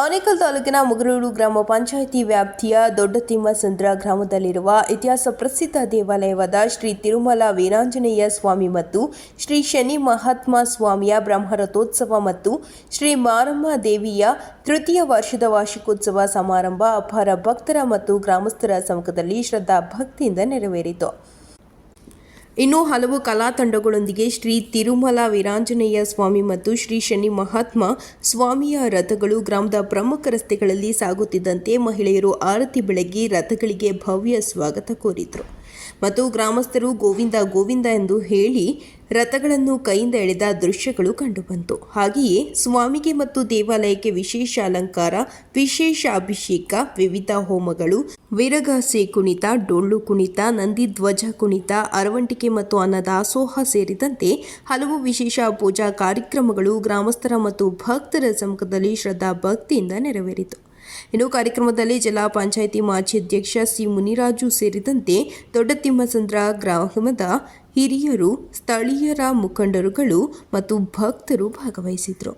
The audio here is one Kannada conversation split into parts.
ಆನೇಕಲ್ ತಾಲೂಕಿನ ಮುಗರೂರು ಗ್ರಾಮ ಪಂಚಾಯಿತಿ ವ್ಯಾಪ್ತಿಯ ದೊಡ್ಡತಿಮ್ಮಸಂದ್ರ ಗ್ರಾಮದಲ್ಲಿರುವ ಇತಿಹಾಸ ಪ್ರಸಿದ್ಧ ದೇವಾಲಯವಾದ ಶ್ರೀ ತಿರುಮಲ ವೀರಾಂಜನೇಯ ಸ್ವಾಮಿ ಮತ್ತು ಶ್ರೀ ಶನಿ ಮಹಾತ್ಮ ಸ್ವಾಮಿಯ ಬ್ರಹ್ಮರಥೋತ್ಸವ ಮತ್ತು ಶ್ರೀ ಮಾರಮ್ಮ ದೇವಿಯ ತೃತೀಯ ವರ್ಷದ ವಾರ್ಷಿಕೋತ್ಸವ ಸಮಾರಂಭ ಅಪಾರ ಭಕ್ತರ ಮತ್ತು ಗ್ರಾಮಸ್ಥರ ಸಮ್ಮುಖದಲ್ಲಿ ಶ್ರದ್ಧಾ ಭಕ್ತಿಯಿಂದ ನೆರವೇರಿತು. ಇನ್ನು ಹಲವು ಕಲಾ ತಂಡಗಳೊಂದಿಗೆ ಶ್ರೀ ತಿರುಮಲ ವೀರಾಂಜನೇಯ ಸ್ವಾಮಿ ಮತ್ತು ಶ್ರೀ ಶನಿ ಮಹಾತ್ಮ ಸ್ವಾಮಿಯ ರಥಗಳು ಗ್ರಾಮದ ಪ್ರಮುಖ ರಸ್ತೆಗಳಲ್ಲಿ ಸಾಗುತ್ತಿದ್ದಂತೆ ಮಹಿಳೆಯರು ಆರತಿ ಬೆಳಗಿ ರಥಗಳಿಗೆ ಭವ್ಯ ಸ್ವಾಗತ ಕೋರಿದರು. ಮತ್ತು ಗ್ರಾಮಸ್ಥರು ಗೋವಿಂದ ಗೋವಿಂದ ಎಂದು ಹೇಳಿ ರಥಗಳನ್ನು ಕೈಯಿಂದ ಎಳೆದ ದೃಶ್ಯಗಳು ಕಂಡುಬಂತು. ಹಾಗೆಯೇ ಸ್ವಾಮಿಗೆ ಮತ್ತು ದೇವಾಲಯಕ್ಕೆ ವಿಶೇಷ ಅಲಂಕಾರ, ವಿಶೇಷ ಅಭಿಷೇಕ, ವಿವಿಧ ಹೋಮಗಳು ವೀರಗಾಸೆ ಕುಣಿತ, ಡೊಳ್ಳು ಕುಣಿತ, ನಂದಿ ಧ್ವಜ ಕುಣಿತ, ಅರವಂಟಿಕೆ ಮತ್ತು ಅನ್ನದಾಸೋಹ ಸೇರಿದಂತೆ ಹಲವು ವಿಶೇಷ ಪೂಜಾ ಕಾರ್ಯಕ್ರಮಗಳು ಗ್ರಾಮಸ್ಥರ ಮತ್ತು ಭಕ್ತರ ಸಮ್ಮುಖದಲ್ಲಿ ಶ್ರದ್ಧಾ ಭಕ್ತಿಯಿಂದ ನೆರವೇರಿತು. ಇನ್ನು ಕಾರ್ಯಕ್ರಮದಲ್ಲಿ ಜಿಲ್ಲಾ ಪಂಚಾಯಿತಿ ಮಾಜಿ ಅಧ್ಯಕ್ಷ ಸಿ ಮುನಿರಾಜು ಸೇರಿದಂತೆ ದೊಡ್ಡತಿಮ್ಮಸಂದ್ರ ಗ್ರಾಮದ ಹಿರಿಯರು, ಸ್ಥಳೀಯರ ಮುಖಂಡರುಗಳು ಮತ್ತು ಭಕ್ತರು ಭಾಗವಹಿಸಿದರು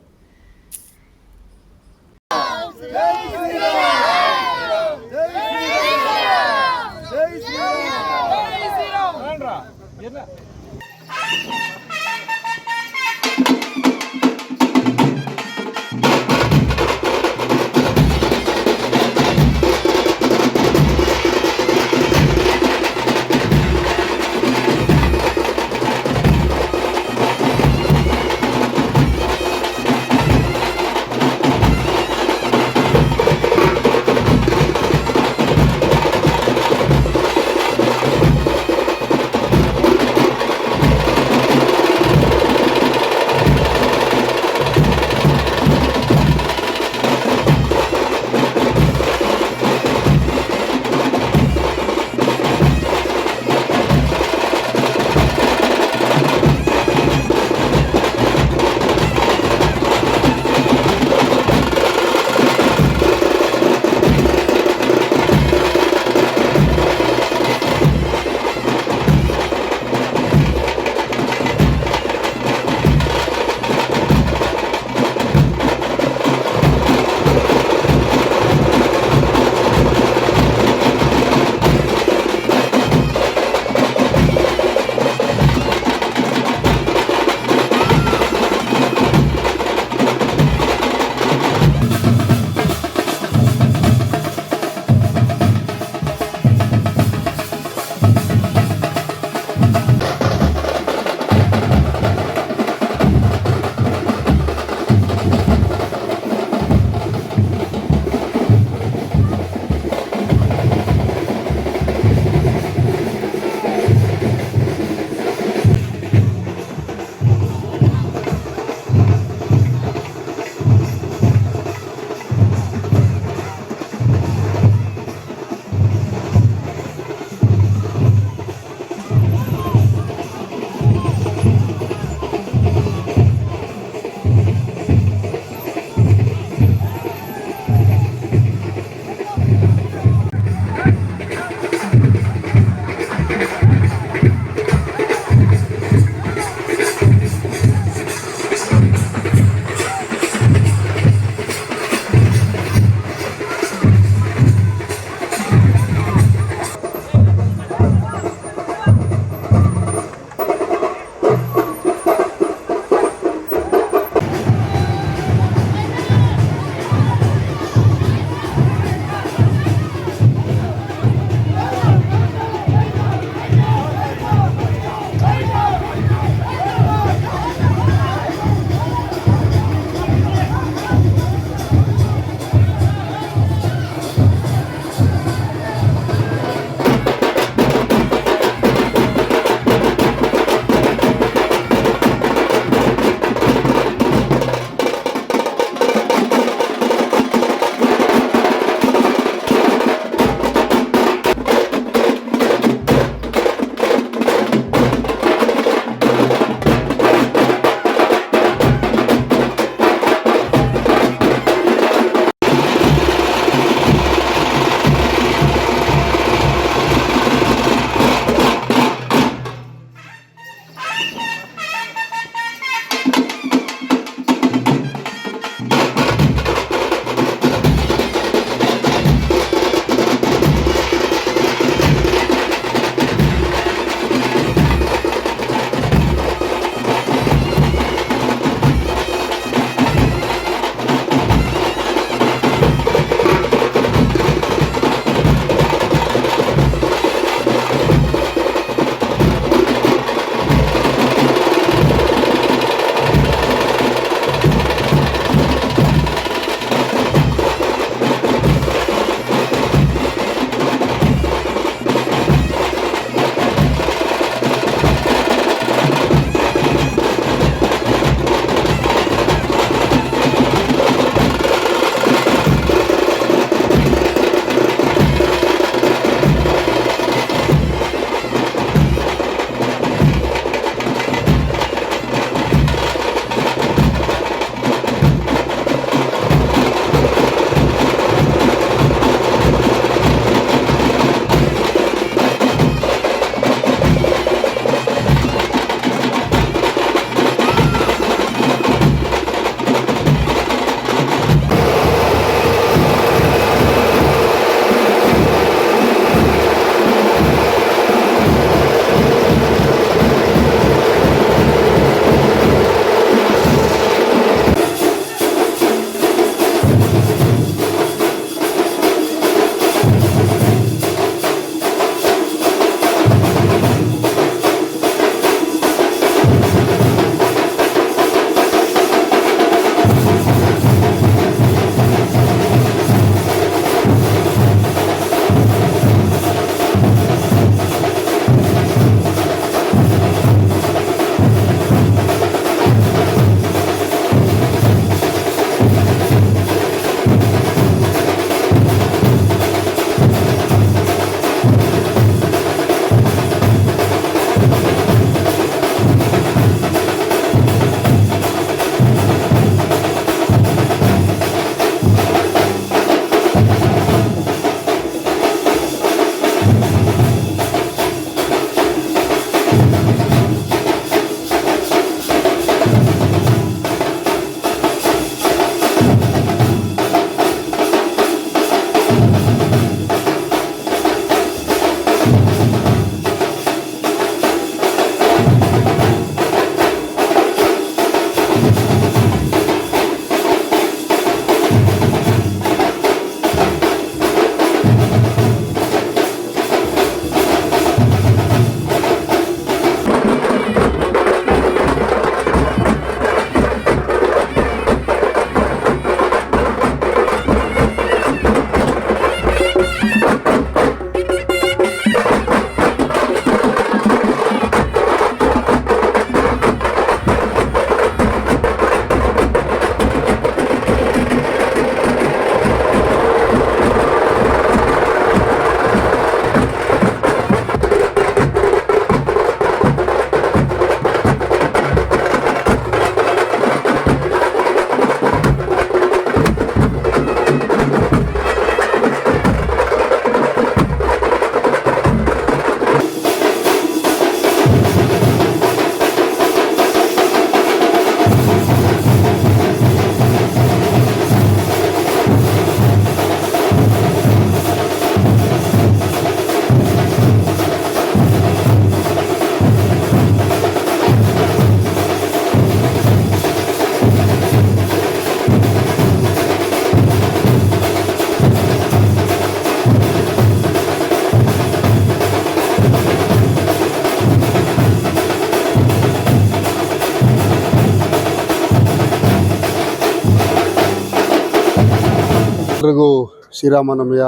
ಎಲ್ರಿಗೂ ಶ್ರೀರಾಮನವಮಿಯ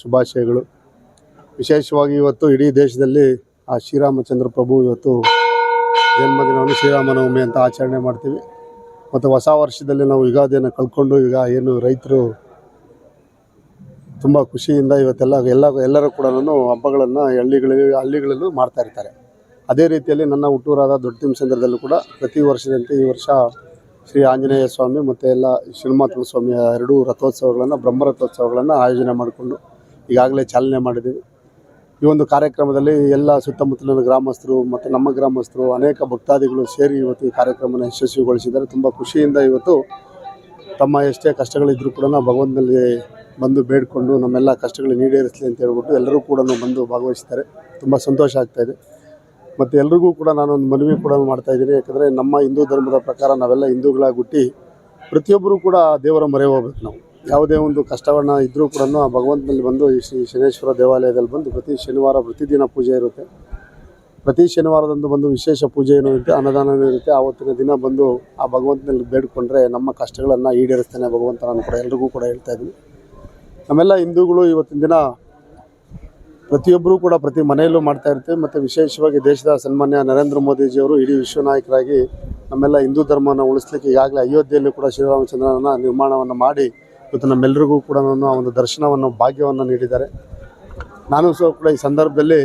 ಶುಭಾಶಯಗಳು. ವಿಶೇಷವಾಗಿ ಇವತ್ತು ಇಡೀ ದೇಶದಲ್ಲಿ ಆ ಶ್ರೀರಾಮಚಂದ್ರ ಪ್ರಭು ಇವತ್ತು ಜನ್ಮದಿನವನ್ನು ಶ್ರೀರಾಮನವಮಿ ಅಂತ ಆಚರಣೆ ಮಾಡ್ತೀವಿ. ಮತ್ತು ಹೊಸ ವರ್ಷದಲ್ಲಿ ನಾವು ಯುಗಾದಿಯನ್ನು ಕಳ್ಕೊಂಡು ಈಗ ಏನು ರೈತರು ತುಂಬ ಖುಷಿಯಿಂದ ಇವತ್ತೆಲ್ಲ ಎಲ್ಲ ಎಲ್ಲರೂ ಕೂಡ ಹಬ್ಬಗಳನ್ನು ಹಳ್ಳಿಗಳಲ್ಲಿ ಹಳ್ಳಿಗಳಲ್ಲೂ ಮಾಡ್ತಾ ಇರ್ತಾರೆ. ಅದೇ ರೀತಿಯಲ್ಲಿ ನನ್ನ ಹುಟ್ಟೂರಾದ ದೊಡ್ಡ ತಿಮ್ಮಸಂದ್ರದಲ್ಲೂ ಕೂಡ ಪ್ರತಿ ವರ್ಷದಂತೆ ಈ ವರ್ಷ ಶ್ರೀ ಆಂಜನೇಯ ಸ್ವಾಮಿ ಮತ್ತು ಎಲ್ಲ ಶ್ರೀಮಾತ್ಮ ಸ್ವಾಮಿ ಎರಡೂ ರಥೋತ್ಸವಗಳನ್ನು ಬ್ರಹ್ಮರಥೋತ್ಸವಗಳನ್ನು ಆಯೋಜನೆ ಮಾಡಿಕೊಂಡು ಈಗಾಗಲೇ ಚಾಲನೆ ಮಾಡಿದ್ದೀವಿ. ಈ ಒಂದು ಕಾರ್ಯಕ್ರಮದಲ್ಲಿ ಎಲ್ಲ ಸುತ್ತಮುತ್ತಲಿನ ಗ್ರಾಮಸ್ಥರು ಮತ್ತು ನಮ್ಮ ಗ್ರಾಮಸ್ಥರು, ಅನೇಕ ಭಕ್ತಾದಿಗಳು ಸೇರಿ ಇವತ್ತು ಈ ಕಾರ್ಯಕ್ರಮನ ಯಶಸ್ವಿಗೊಳಿಸಿದ್ದಾರೆ. ತುಂಬ ಖುಷಿಯಿಂದ ಇವತ್ತು ತಮ್ಮ ಎಷ್ಟೇ ಕಷ್ಟಗಳಿದ್ದರೂ ಕೂಡ ಭಗವಂತನಲ್ಲಿ ಬಂದು ಬೇಡಿಕೊಂಡು ನಮ್ಮೆಲ್ಲ ಕಷ್ಟಗಳು ನೀಡೇರಿಸಲಿ ಅಂತ ಹೇಳ್ಬಿಟ್ಟು ಎಲ್ಲರೂ ಕೂಡ ಬಂದು ಭಾಗವಹಿಸ್ತಾರೆ. ತುಂಬ ಸಂತೋಷ ಆಗ್ತಾಯಿದೆ ಮತ್ತು ಎಲ್ರಿಗೂ ಕೂಡ ನಾನೊಂದು ಮನವಿ ಕೂಡ ಮಾಡ್ತಾ ಇದ್ದೀನಿ. ಯಾಕಂದರೆ ನಮ್ಮ ಹಿಂದೂ ಧರ್ಮದ ಪ್ರಕಾರ ನಾವೆಲ್ಲ ಹಿಂದೂಗಳಾಗಿ ಹುಟ್ಟಿ ಪ್ರತಿಯೊಬ್ಬರೂ ಕೂಡ ದೇವರ ಮೊರೆ ಹೋಗ್ಬೇಕು ನಾವು. ಯಾವುದೇ ಒಂದು ಕಷ್ಟವನ್ನು ಇದ್ದರೂ ಕೂಡ ಆ ಭಗವಂತನಲ್ಲಿ ಬಂದು ಈ ಶ್ರೀ ಶನೇಶ್ವರ ದೇವಾಲಯದಲ್ಲಿ ಬಂದು ಪ್ರತಿ ಶನಿವಾರ ಪ್ರತಿದಿನ ಪೂಜೆ ಇರುತ್ತೆ. ಪ್ರತಿ ಶನಿವಾರದಂದು ಬಂದು ವಿಶೇಷ ಪೂಜೆ ಏನೂ ಇರುತ್ತೆ ಅನ್ನದಾನ ಇರುತ್ತೆ. ಆವತ್ತಿನ ದಿನ ಬಂದು ಆ ಭಗವಂತನಲ್ಲಿ ಬೇಡಿಕೊಂಡ್ರೆ ನಮ್ಮ ಕಷ್ಟಗಳನ್ನು ಈಡೇರಿಸ್ತಾನೆ ಭಗವಂತ ನಾನು ಕೂಡ ಎಲ್ರಿಗೂ ಕೂಡ ಹೇಳ್ತಾ ಇದ್ದೀನಿ. ನಮ್ಮೆಲ್ಲ ಹಿಂದೂಗಳು ಇವತ್ತಿನ ದಿನ ಪ್ರತಿಯೊಬ್ಬರೂ ಕೂಡ ಪ್ರತಿ ಮನೆಯಲ್ಲೂ ಮಾಡ್ತಾ ಇರ್ತೀವಿ ಮತ್ತು ವಿಶೇಷವಾಗಿ ದೇಶದ ಸನ್ಮಾನ್ಯ ನರೇಂದ್ರ ಮೋದಿಜಿಯವರು ಇಡೀ ವಿಶ್ವ ನಾಯಕರಾಗಿ ನಮ್ಮೆಲ್ಲ ಹಿಂದೂ ಧರ್ಮವನ್ನು ಉಳಿಸ್ಲಿಕ್ಕೆ ಈಗಾಗಲೇ ಅಯೋಧ್ಯೆಯಲ್ಲಿ ಕೂಡ ಶ್ರೀರಾಮಚಂದ್ರನ ನಿರ್ಮಾಣವನ್ನು ಮಾಡಿ ಇವತ್ತು ನಮ್ಮೆಲ್ಲರಿಗೂ ಕೂಡ ಆ ಒಂದು ದರ್ಶನವನ್ನು ಭಾಗ್ಯವನ್ನು ನೀಡಿದ್ದಾರೆ. ನಾನು ಸಹ ಕೂಡ ಈ ಸಂದರ್ಭದಲ್ಲಿ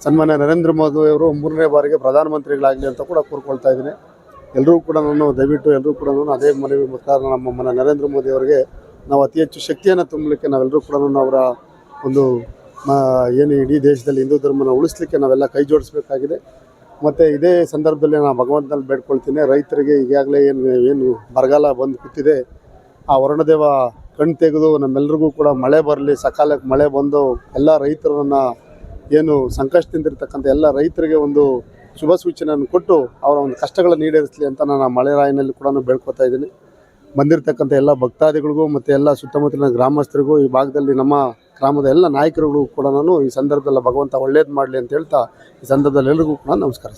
ಸನ್ಮಾನ್ಯ ನರೇಂದ್ರ ಮೋದಿಯವರು ಮೂರನೇ ಬಾರಿಗೆ ಪ್ರಧಾನಮಂತ್ರಿಗಳಾಗಲಿ ಅಂತ ಕೂಡ ಕೋರ್ಕೊಳ್ತಾ ಇದ್ದೀನಿ. ಎಲ್ಲರೂ ಕೂಡ ನಾನು ದಯವಿಟ್ಟು ಎಲ್ಲರೂ ಕೂಡ ನಾನು ಅದೇ ಮನವಿ ಮುಖಾಂತರ ನಮ್ಮ ಮನೆ ನರೇಂದ್ರ ಮೋದಿ ಅವರಿಗೆ ನಾವು ಅತಿ ಹೆಚ್ಚು ಶಕ್ತಿಯನ್ನು ತುಂಬಲಿಕ್ಕೆ ನಾವೆಲ್ಲರೂ ಕೂಡ ಅವರ ಒಂದು ಏನು ಇಡೀ ದೇಶದಲ್ಲಿ ಹಿಂದೂ ಧರ್ಮನ ಉಳಿಸ್ಲಿಕ್ಕೆ ನಾವೆಲ್ಲ ಕೈ ಜೋಡಿಸ್ಬೇಕಾಗಿದೆ. ಮತ್ತು ಇದೇ ಸಂದರ್ಭದಲ್ಲಿ ನಾನು ಭಗವಂತನಲ್ಲಿ ಬೇಡ್ಕೊಳ್ತೀನಿ. ರೈತರಿಗೆ ಈಗಾಗಲೇ ಏನು ಏನು ಬರಗಾಲ ಬಂದು ಕೂತಿದೆ ಆ ವರುಣದೇವ ಕಣ್ ತೆಗೆದು ನಮ್ಮೆಲ್ರಿಗೂ ಕೂಡ ಮಳೆ ಬರಲಿ, ಸಕಾಲಕ್ಕೆ ಮಳೆ ಬಂದು ಎಲ್ಲ ರೈತರನ್ನು ಏನು ಸಂಕಷ್ಟದಿಂದಿರ್ತಕ್ಕಂಥ ಎಲ್ಲ ರೈತರಿಗೆ ಒಂದು ಶುಭ ಸೂಚನೆಯನ್ನು ಕೊಟ್ಟು ಅವರ ಒಂದು ಕಷ್ಟಗಳನ್ನು ಈಡೇರಿಸಲಿ ಅಂತ ನಾನು ಮಳೆ ರಾಯಿನಲ್ಲಿ ಕೂಡ ಬೇಡ್ಕೊತಾ ಇದ್ದೀನಿ. ಬಂದಿರತಕ್ಕಂಥ ಎಲ್ಲ ಭಕ್ತಾದಿಗಳಿಗೂ ಮತ್ತು ಎಲ್ಲ ಸುತ್ತಮುತ್ತಲಿನ ಗ್ರಾಮಸ್ಥರಿಗೂ ಈ ಭಾಗದಲ್ಲಿ ನಮ್ಮ ಗ್ರಾಮದ ಎಲ್ಲ ನಾಯಕರುಗಳು ಕೂಡ ನಾನು ಈ ಸಂದರ್ಭದಲ್ಲಿ ಭಗವಂತ ಒಳ್ಳೇದು ಮಾಡಲಿ ಅಂತ ಹೇಳ್ತಾ ಈ ಸಂದರ್ಭದಲ್ಲಿ ಎಲ್ರಿಗೂ ಕೂಡ ನಮಸ್ಕಾರ